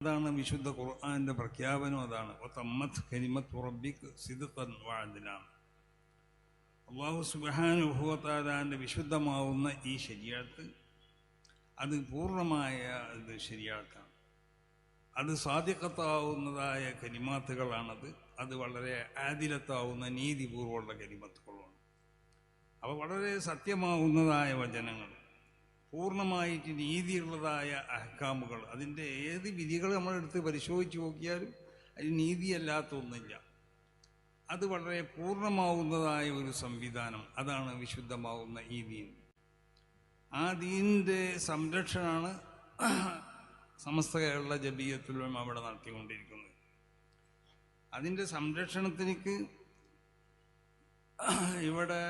അതാണ് വിശുദ്ധ ഖുർആന്റെ പ്രഖ്യാപനം അതാണ്. അള്ളാഹു സുബാനുഭവത്താലാന്റെ വിശുദ്ധമാവുന്ന ഈ ശരിയാത്ത് അത് പൂർണമായ ഇത് ശരിയാത്താണ് അത് സാധ്യക്കത്താവുന്നതായ കരിമാത്തുകളാണത് അത് വളരെ ആദിലത്താവുന്ന നീതിപൂർവമുള്ള കരിമത്തുകളാണ് അവ വളരെ സത്യമാവുന്നതായ വചനങ്ങൾ പൂർണമായിട്ട് നീതിയുള്ളതായ അഹക്കാമുകൾ അതിന്റെ ഏത് വിധികൾ നമ്മളെടുത്ത് പരിശോധിച്ച് നോക്കിയാലും അതിന് നീതിയല്ലാത്ത ഒന്നില്ല. അത് വളരെ പൂർണമാവുന്നതായ ഒരു സംവിധാനം. അതാണ് വിശുദ്ധമാവുന്ന ഈ ദീൻ. ആ ദീനിന്റെ സംരക്ഷണമാണ് സമസ്ത കേരള ജബീയത്തിലും അവിടെ നടത്തിക്കൊണ്ടിരിക്കുന്നത്. അതിന്റെ സംരക്ഷണത്തിലേക്ക് ഇവിടെ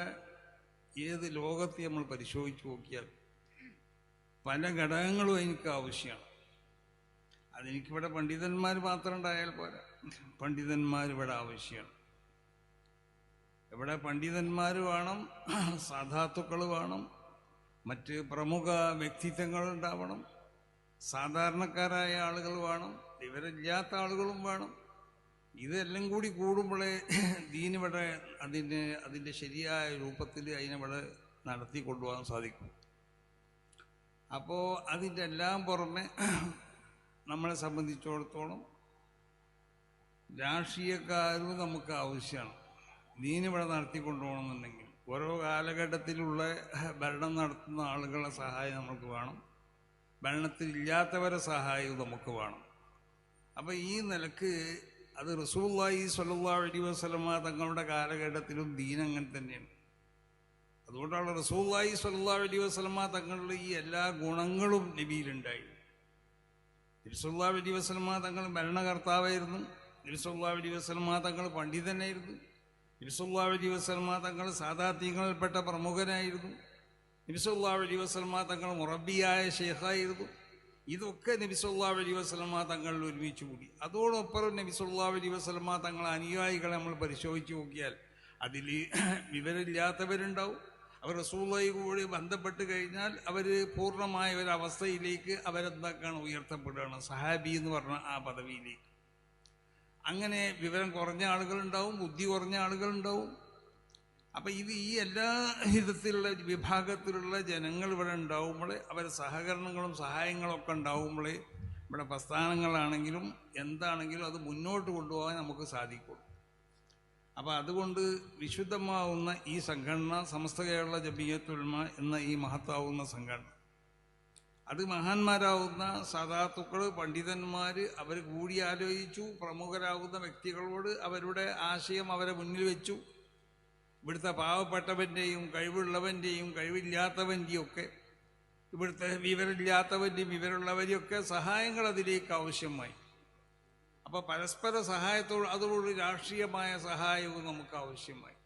ഏത് ലോകത്തെ നമ്മൾ പരിശോധിച്ച് നോക്കിയാൽ പല ഘടകങ്ങളും എനിക്ക് ആവശ്യമാണ് അതെനിക്കിവിടെ പണ്ഡിതന്മാർ മാത്രം ഉണ്ടായാൽ പോരാ. പണ്ഡിതന്മാർ ഇവിടെ ആവശ്യമാണ്. ഇവിടെ പണ്ഡിതന്മാർ വേണം സാധാത്തുക്കൾ വേണം മറ്റ് പ്രമുഖ വ്യക്തിത്വങ്ങൾ ഉണ്ടാവണം സാധാരണക്കാരായ ആളുകൾ വേണം വിവരമില്ലാത്ത ആളുകളും വേണം. ഇതെല്ലാം കൂടി കൂടുമ്പോഴേ ദീനിവിടെ അതിന് അതിന്റെ ശരിയായ രൂപത്തിൽ അതിനെ ഇവിടെ നടത്തി കൊണ്ടുപോകാൻ സാധിക്കും. അപ്പോൾ അതിന്റെ എല്ലാം പുറമെ നമ്മളെ സംബന്ധിച്ചിടത്തോളം രാഷ്ട്രീയക്കാരും നമുക്ക് ആവശ്യമാണ്. നീനിവിടെ നടത്തിക്കൊണ്ടുപോകണമെന്നുണ്ടെങ്കിൽ ഓരോ കാലഘട്ടത്തിലുള്ള ഭരണം നടത്തുന്ന ആളുകളുടെ സഹായം നമുക്ക് വേണം. ഭരണത്തിൽ ഇല്ലാത്തവരെ സഹായവും നമുക്ക് വേണം. അപ്പം ഈ നിലയ്ക്ക് അത് റസൂള്ളി സല്ലാ അലി വസ്ലമ തങ്ങളുടെ കാലഘട്ടത്തിലും ദീനങ്ങനെ തന്നെയാണ്. അതുകൊണ്ടാണ് റസൂല്ലായി സല്ലാ അലി വസ്ലമ തങ്ങളുടെ ഈ എല്ലാ ഗുണങ്ങളും നബിയിലുണ്ടായി. തിരുസുല്ലാ അലി വസ്ലമ തങ്ങൾ ഭരണകർത്താവായിരുന്നു. തിരുസുല്ലാ അലി വസ്ലമ തങ്ങൾ പണ്ഡിതനായിരുന്നു. തിരുസുല്ലാ അലി വസ്ലമ തങ്ങൾ സാധാത്യങ്ങളിൽപ്പെട്ട പ്രമുഖനായിരുന്നു. നബിസുല്ലാ അലി വസ്ലമ തങ്ങൾ മുറബിയായ ഷെയ്ഖായിരുന്നു ഇതൊക്കെ നബിസുല്ലാ അലി വസ്ലമ തങ്ങൾ ഒരുമിച്ച് കൂടി. അതോടൊപ്പം നബിസുല്ലാ അലി വസ്ലമ തങ്ങൾ അനുയായികളെ നമ്മൾ പരിശോധിച്ച് നോക്കിയാൽ അതിൽ വിവരമില്ലാത്തവരുണ്ടാവും. അവർ റസൂള്ളി കൂടി ബന്ധപ്പെട്ട് കഴിഞ്ഞാൽ അവർ പൂർണമായ ഒരു അവസ്ഥയിലേക്ക് അവരെന്താക്കാണ്? ഉയർത്തപ്പെടുകയാണ്. സഹാബി എന്ന് പറഞ്ഞ ആ പദവിയിലേക്ക്. അങ്ങനെ വിവരം കുറഞ്ഞ ആളുകളുണ്ടാവും ബുദ്ധി കുറഞ്ഞ ആളുകളുണ്ടാവും. അപ്പം ഇത് ഈ എല്ലാ വിധത്തിലുള്ള വിഭാഗത്തിലുള്ള ജനങ്ങൾ ഇവിടെ ഉണ്ടാവുമ്പോൾ അവരെ സഹകരണങ്ങളും സഹായങ്ങളും ഒക്കെ ഉണ്ടാവുമ്പോൾ ഇവിടെ പ്രസ്ഥാനങ്ങളാണെങ്കിലും എന്താണെങ്കിലും അത് മുന്നോട്ട് കൊണ്ടുപോകാൻ നമുക്ക് സാധിക്കുള്ളൂ. അപ്പം അതുകൊണ്ട് വിശുദ്ധമാവുന്ന ഈ സംഘടന സമസ്ത കേരള ജബിയത്തുൽമ എന്ന ഈ മഹത്താവുന്ന സംഘടന. അത് മഹാന്മാരാവുന്ന സദാത്തുക്കൾ പണ്ഡിതന്മാർ അവർ കൂടി ആലോചിച്ചു വ്യക്തികളോട് അവരുടെ ആശയം അവരെ മുന്നിൽ വെച്ചു. ഇവിടുത്തെ പാവപ്പെട്ടവന്റെയും കഴിവുള്ളവന്റെയും കഴിവില്ലാത്തവന്റെയും ഒക്കെ ഇവിടുത്തെ വിവരമില്ലാത്തവന്റെയും വിവരമുള്ളവരെയും ഒക്കെ സഹായങ്ങൾ അതിലേക്ക് ആവശ്യമായി. അപ്പോൾ പരസ്പര സഹായത്തോട് അതോടൊരു രാഷ്ട്രീയമായ സഹായവും നമുക്ക് ആവശ്യമായി.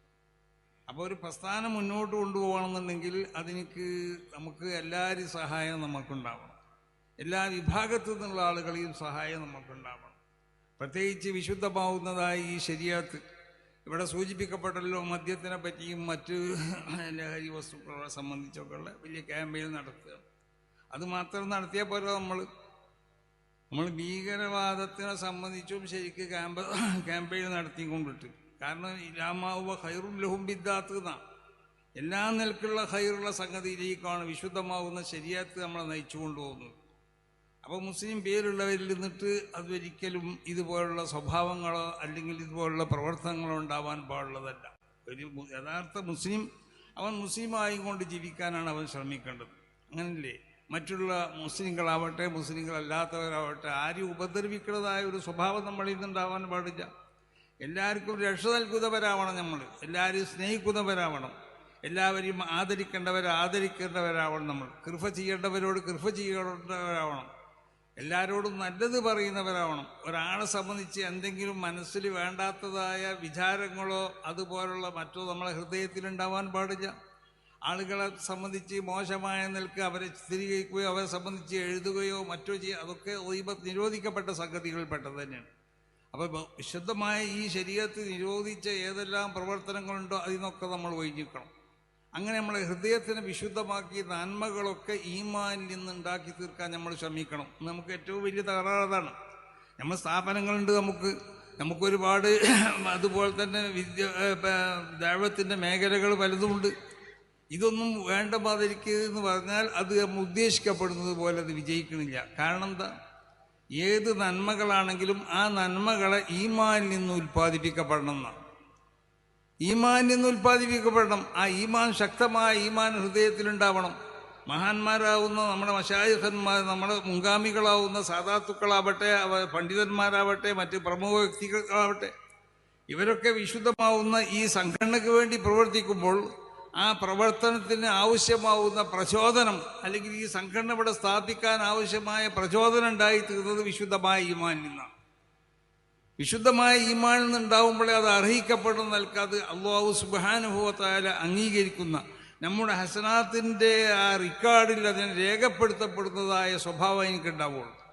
അപ്പോൾ ഒരു പ്രസ്ഥാനം മുന്നോട്ട് കൊണ്ടുപോകണമെന്നുണ്ടെങ്കിൽ അതിനക്ക് നമുക്ക് എല്ലാവരും സഹായം നമുക്കുണ്ടാവണം. എല്ലാ വിഭാഗത്തു നിന്നുള്ള ആളുകളെയും സഹായം നമുക്കുണ്ടാവണം. പ്രത്യേകിച്ച് വിശുദ്ധമാവുന്നതായി ഈ ശരിയാത്ത് ഇവിടെ സൂചിപ്പിക്കപ്പെട്ടല്ലോ മദ്യത്തിനെ പറ്റിയും മറ്റ് ലഹരി വസ്തുക്കളെ സംബന്ധിച്ചൊക്കെയുള്ള വലിയ ക്യാമ്പയിൻ നടത്തുക. അത് മാത്രം നടത്തിയാൽ പോരാ നമ്മൾ നമ്മൾ ഭീകരവാദത്തിനെ സംബന്ധിച്ചും ശരിക്ക് ക്യാമ്പ ക്യാമ്പയിൻ നടത്തിക്കൊണ്ടിട്ട്. കാരണം ഇലാമാവുക ഹൈറും ലഹും ബിദ്ദാത്ത് എല്ലാ നിലക്കുള്ള ഹൈറുള്ള സംഗതിയിലേക്കാണ് വിശുദ്ധമാവുന്ന ശരിയാത്ത് നമ്മളെ നയിച്ചു കൊണ്ടുപോകുന്നത് അപ്പോൾ മുസ്ലിം പേരുള്ളവരിൽ നിന്നിട്ട് അതൊരിക്കലും ഇതുപോലുള്ള സ്വഭാവങ്ങളോ അല്ലെങ്കിൽ ഇതുപോലുള്ള പ്രവർത്തനങ്ങളോ ഉണ്ടാവാൻ പാടുള്ളതല്ല. ഒരു യഥാർത്ഥ മുസ്ലിം അവൻ മുസ്ലിമായും കൊണ്ട് ജീവിക്കാനാണ് അവൻ ശ്രമിക്കേണ്ടത്. അങ്ങനല്ലേ? മറ്റുള്ള മുസ്ലിങ്ങളാവട്ടെ മുസ്ലിങ്ങളല്ലാത്തവരാവട്ടെ ആരും ഉപദ്രവിക്കുന്നതായ ഒരു സ്വഭാവം നമ്മളിൽ നിന്നുണ്ടാവാൻ പാടില്ല. എല്ലാവർക്കും രക്ഷ നൽകുന്നവരാവണം നമ്മൾ എല്ലാവരെയും സ്നേഹിക്കുന്നവരാവണം. എല്ലാവരെയും ആദരിക്കേണ്ടവർ ആദരിക്കേണ്ടവരാവണം നമ്മൾ. കൃപ ചെയ്യേണ്ടവരോട് കൃപ ചെയ്യേണ്ടവരാവണം. എല്ലാവരോടും നല്ലത് പറയുന്നവരാവണം. ഒരാളെ സംബന്ധിച്ച് എന്തെങ്കിലും മനസ്സിൽ വേണ്ടാത്തതായ വിചാരങ്ങളോ അതുപോലുള്ള മറ്റോ നമ്മളെ ഹൃദയത്തിലുണ്ടാവാൻ പാടില്ല. ആളുകളെ സംബന്ധിച്ച് മോശമായ നിൽക്ക് അവരെ സ്ഥിരീകരിക്കുകയോ അവരെ സംബന്ധിച്ച് എഴുതുകയോ മറ്റോ ചെയ്യുക അതൊക്കെ നിരോധിക്കപ്പെട്ട സംഗതികളിൽപ്പെട്ടത് തന്നെയാണ്. അപ്പോൾ വിശുദ്ധമായ ഈ ശരീരത്തിൽ നിരോധിച്ച ഏതെല്ലാം പ്രവർത്തനങ്ങളുണ്ടോ അതിനൊക്കെ നമ്മൾ ഒഴിഞ്ഞിക്കണം അങ്ങനെ നമ്മളെ ഹൃദയത്തിനെ വിശുദ്ധമാക്കി നന്മകളൊക്കെ ഈമാനിൽ നിന്ന് ഉണ്ടാക്കി തീർക്കാൻ നമ്മൾ ശ്രമിക്കണം. നമുക്ക് ഏറ്റവും വലിയ തകരാറ് നമ്മൾ സ്ഥാപനങ്ങളുണ്ട് നമുക്ക്. നമുക്കൊരുപാട് അതുപോലെ തന്നെ വിദ്യ ദൈവത്തിന്റെ മേഖലകൾ പലതുമുണ്ട് ഇതൊന്നും വേണ്ട മാതിരിക്ക് എന്ന് പറഞ്ഞാൽ അത് നമ്മൾ ഉദ്ദേശിക്കപ്പെടുന്നത് പോലെ അത് വിജയിക്കണില്ല. കാരണം എന്താ? ഏത് നന്മകളാണെങ്കിലും ആ നന്മകളെ ഈമാനിൽ നിന്ന് ഉൽപ്പാദിപ്പിക്കപ്പെടണം എന്നാണ്. ഈമാനിൽ നിന്ന് ഉൽപ്പാദിപ്പിക്കപ്പെടണം. ആ ഈമാൻ ശക്തമായ ഈമാൻ ഹൃദയത്തിലുണ്ടാവണം. മഹാന്മാരാവുന്ന നമ്മുടെ മശായുഹന്മാർ നമ്മുടെ മുൻഗാമികളാവുന്ന സാധാത്തുക്കളാവട്ടെ പണ്ഡിതന്മാരാവട്ടെ മറ്റ് പ്രമുഖ വ്യക്തികളാവട്ടെ ഇവരൊക്കെ വിശുദ്ധമാവുന്ന ഈ സംഘടനയ്ക്ക് വേണ്ടി പ്രവർത്തിക്കുമ്പോൾ ആ പ്രവർത്തനത്തിന് ആവശ്യമാവുന്ന പ്രചോദനം അല്ലെങ്കിൽ ഈ സംഘടന ഇവിടെ സ്ഥാപിക്കാൻ ആവശ്യമായ പ്രചോദനം ഉണ്ടായി തീർന്നത് വിശുദ്ധമായ ഈമാനിൽ നിന്നാണ്. വിശുദ്ധമായ ഈമാനിൽ നിന്നുണ്ടാവുമ്പോഴേ അത് അർഹിക്കപ്പെടുന്ന നിൽക്കാതെ അള്ളാഹു സുബാനുഭവത്തായ അംഗീകരിക്കുന്ന. നമ്മുടെ ഹസനാത്തിന്റെ ആ റിക്കാർഡിൽ അതിനെ രേഖപ്പെടുത്തപ്പെടുന്നതായ സ്വഭാവം എനിക്കുണ്ടാവുള്ളൂ.